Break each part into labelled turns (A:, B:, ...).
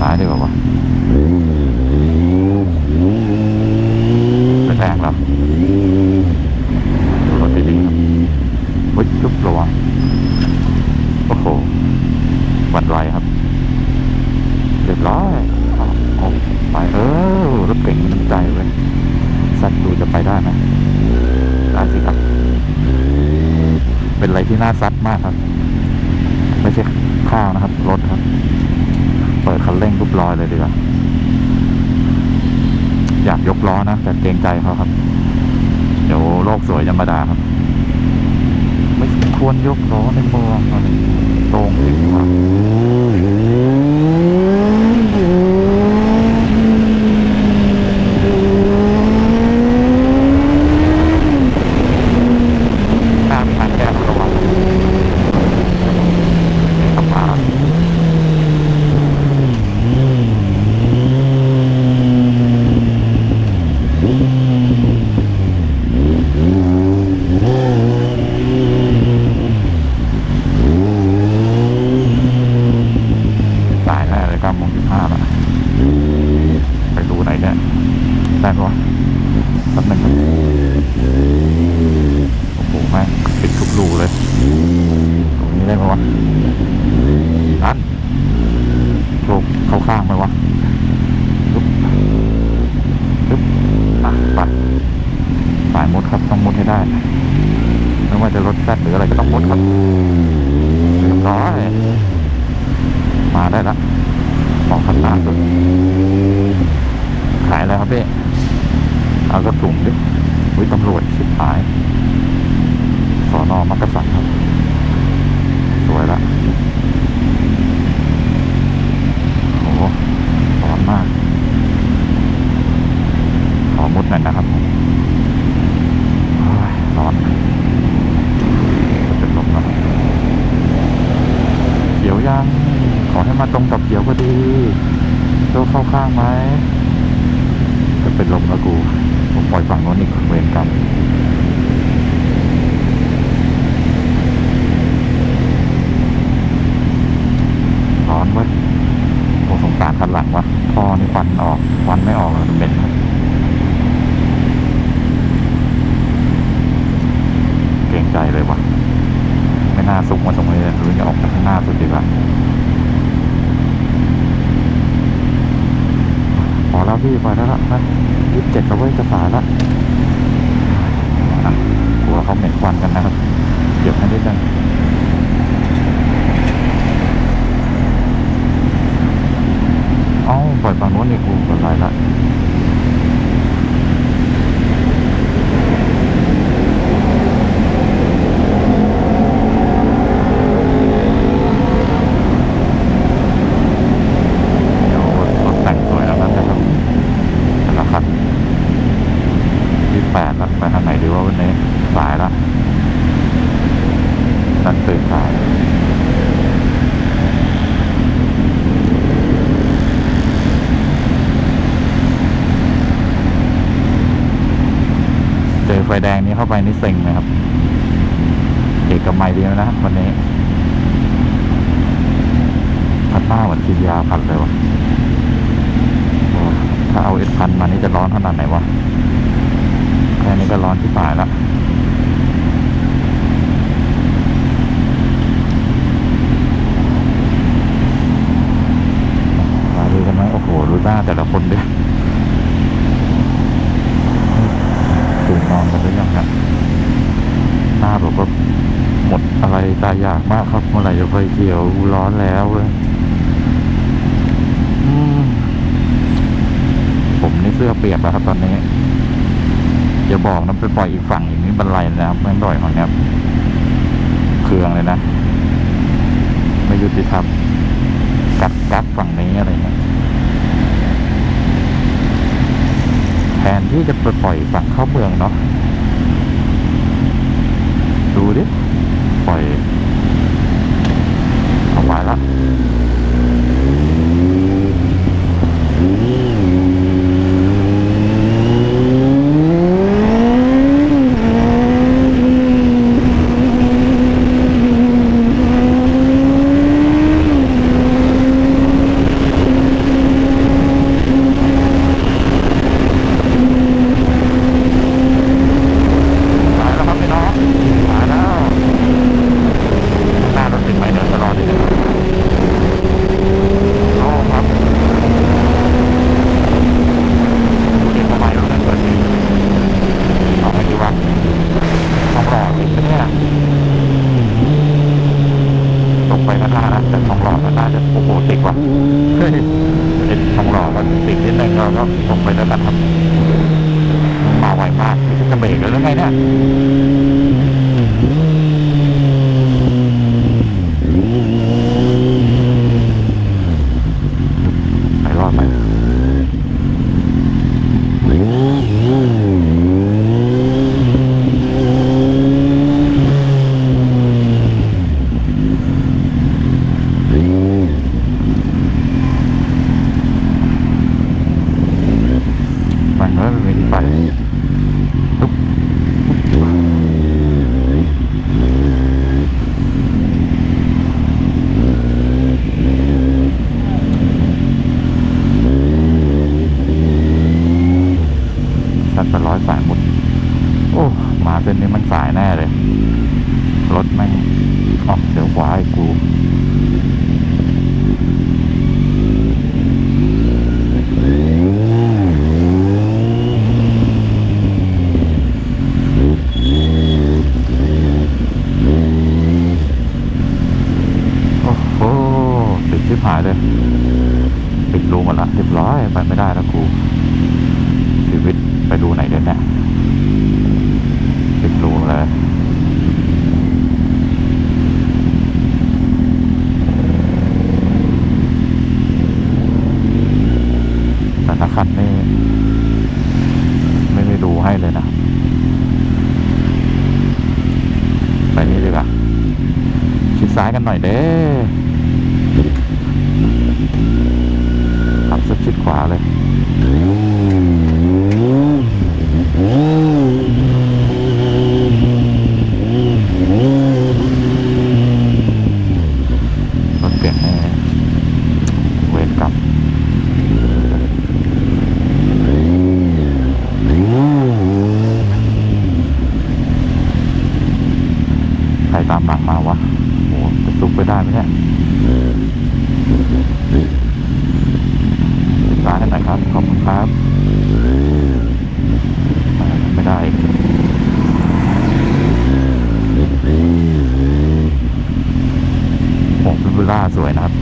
A: ซ้ายดีกว่าวะไปแทงแล้วรถดีๆครับเฮ้ยจุ๊บระวังโอ้โหวั่นไหวครับเรียบร้อยออาไปเออรถเก่งมีน้ำใจเว้ยสัตว์ดูจะไปได้ไหมได้สิครับ เป็นอะไรที่น่าซัดมากครับ ไม่ใช่ข้าวนะครับ รถครับ เปิดคันเร่งทุ บลอยเลยดีกว่าอยากยกล้อนะแต่เกรงใจเขาครับ เดี๋ยวโลกสวยจะมาด่าครับ ไม่ควรยกล้อในเมืองอะไรตรงถึงว่าหน้ามีทางแก้ระวังขับมาตายแน่เลยเก้าโมงสิบห้าละไปดูไหนเนี่ยได้ปะวะแป๊บหนึงครับโอ้โหแม่งปิดทุกรูเลย ตรงนี้ได้ไหมวะนั่นโชคเข้าข้างไหมวะปึ๊บปึ๊บอะปัดสายมุดครับต้องมุดให้ได้ ไม่ว่าจะรถแซดหรืออะไรก็ต้องมุดครับเรียบร้อย มาได้ละบอกคันล่างสุดขายอะไรครับพี่ เอากระถุงดิ วิตำรวจชิบหาย สอนอมักกะสันครับ สวยละโอ้โหร้อนมาก ขอมุดหน่อยนะครับร้อนจะเป็นลมแล้วเขียวยัง ขอให้มาตรงกับเขียวพอดีโตเข้าข้างไหมจะเป็นลมแล้วกู ผมปล่อยฝั่งโน้นอีกเวรกรรมร้อนเว้ยโอ้สงสารคันหลังวะท่อนี่ควันออกควันไม่ออกเลยเป็นครับเกรงใจเลยวะไม่น่าสุกมาตรงนี้เลยหรือจะออกไปข้างหน้าสุดดีกว่าพอแล้วพี่พอแล้วละนะยี่สิบเจ็ดแล้วเว้ยจะสายละอะกลัวเขาเหม็นควันกันนะครับเก็บให้นิดนึง เอ้าปล่อยฝั่งโน้นนี่กูกดไลน์ละเดี๋ยวรถแต่งสวยแล้วนั้นนะครับแต่ละคันที่แปดละไปทางไหนดีว่าวันนี้สายละนั่นตื่นสาย เจอไฟแดงนี้เข้า ไปนี่เซ็งไหมครับเอกมัยดีนะครับวันนี้พัดหน้าเหมือนฉียาพัดเลยวะถ้าเอาเอ็ดพันมานี่จะร้อนขนาดไหนวะแค่นี้ก็ร้อนที่ปลายแล้วมาดูกันไหมโอ้โหรู้หน้าแต่นนอนกันหรือยังครับหน้าแบบว่าหมดอะไร ตายอยากมากครับเมื่อไหร่จะไฟเขียวร้อนแล้วเลยอืมผมนี่เสื้อเปียกแล้วครับตอนนี้อย่าบอกนะไปปล่อยอีกฝั่งอีกนี่บันไลนะครับแม่งด่อยของเนี้ยเครืองเลยนะ ไม่ยุติธรรมกัดกัดฝั่งนี้อะไรเงี้ยแทนที่จะไปปล่อยฝั่งเข้าเมืองเนาะดูดิ ปล่อยเอาไว้ว ละเราก็ลงไปแล้วกันครับมาไวมากจะเบรกแล้วหรือไงเนี่ยไปรอดไปมันก็ไม่มีที่ไปตุ๊บสัตว์เป็นร้อยสายหมด โอ้หมา เส้นนี้มันสายแน่เลย รถแม่ออกเดี๋ยวขวาให้กูโอ้โหติดชิบหายเลยปิดรูหมดละเรียบร้อยไปไม่ได้แล้วกูชีวิตไปดูไหนเด่นเนี่ย ปิดรูเลย แต่ถ้าคันนี่ไม่มีรูให้เลยนะ ไปนี่ดีกว่า ชิดซ้ายกันหน่อยเด้ขับสักชิดขวาเลย รถเก่งแน่เวรกรรมใครตามหลังมาวะโอ้จะซุกไปได้ไหมเนี่ย ติดตานนะครับ ขอบคุณครับ ไม่ได้ผมเป็นบูล่าสวยนะครับ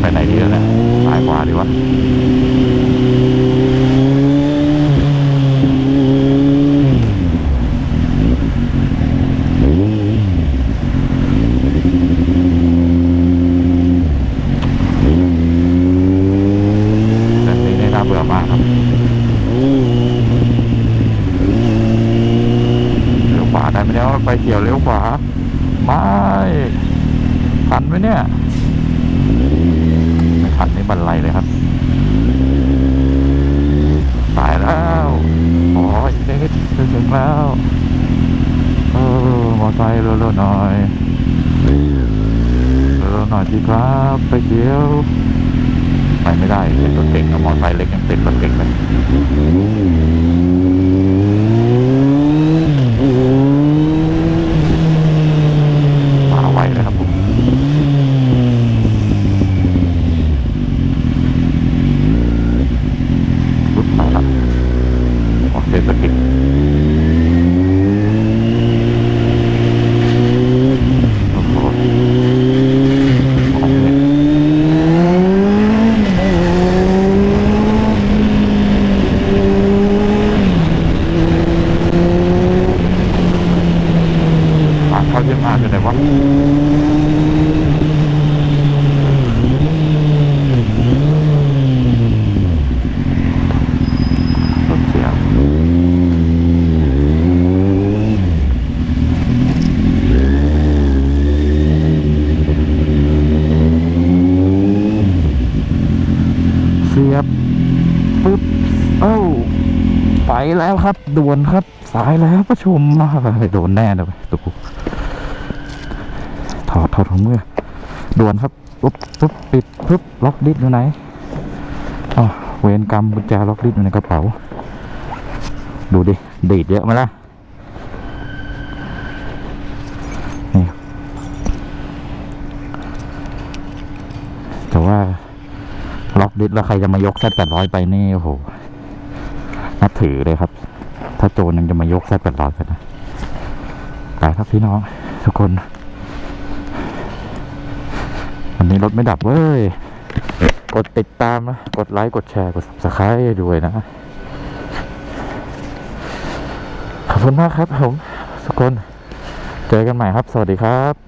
A: ไปไหนดีแล้วเนี่ยซ้ายขวาดีวะแต่นี้นี่น่าเบื่อมากครับเลี้ยวขวาได้ไหมเนี่ยไฟเขียวเลี้ยวขวา ไม่ทันไหมเนี่ย ไม่ทันนี่ บันไลเลยครับ ตายแล้วโอ้ยเด็กถึงแล้วเออมอไซค์เร็วๆหน่อยเร็วๆหน่อยสิครับไปเดี๋ยวไปไม่ได้เป็นรถเก่งกับมอไซค์เล็กยังติดรถเก่งเลยมาไวเลยครับผม ปุ๊บมาละออกเศรษฐกิจโอ้โหของเล่นปากเข้าเยี่ยมมากอยู่ไหนวะรถเสียเสียบปึ๊บเอ้าไป แล้วครับด่วนครับสายแล้วประชุมมาโดนแน่เลยตุกถอดถอดของมือด่วนครับปุ๊บปุ๊บปิดปุ๊บล็อกดิสอยู่ไหนอ๋อเวรกรรมกุญแจล็อกดิสอยู่ในกระเป๋า ดูดิดีดเยอะไหมล่ะนี่แต่ว่าล็อกดิสแล้วใครจะมายกแซดแปดร้อยไปนี่โอ้โห นับถือเลยครับ ถ้าโจรยังจะมายกแซดแปดร้อยไปนะไปครับพี่น้อง ทุกคน วันนี้รถไม่ดับเว้ย กดติดตามนะ กดไลค์ กดแชร์ กด subscribe ด้วยนะ ขอบคุณมากครับผมทุกคน เจอกันใหม่ครับ สวัสดีครับ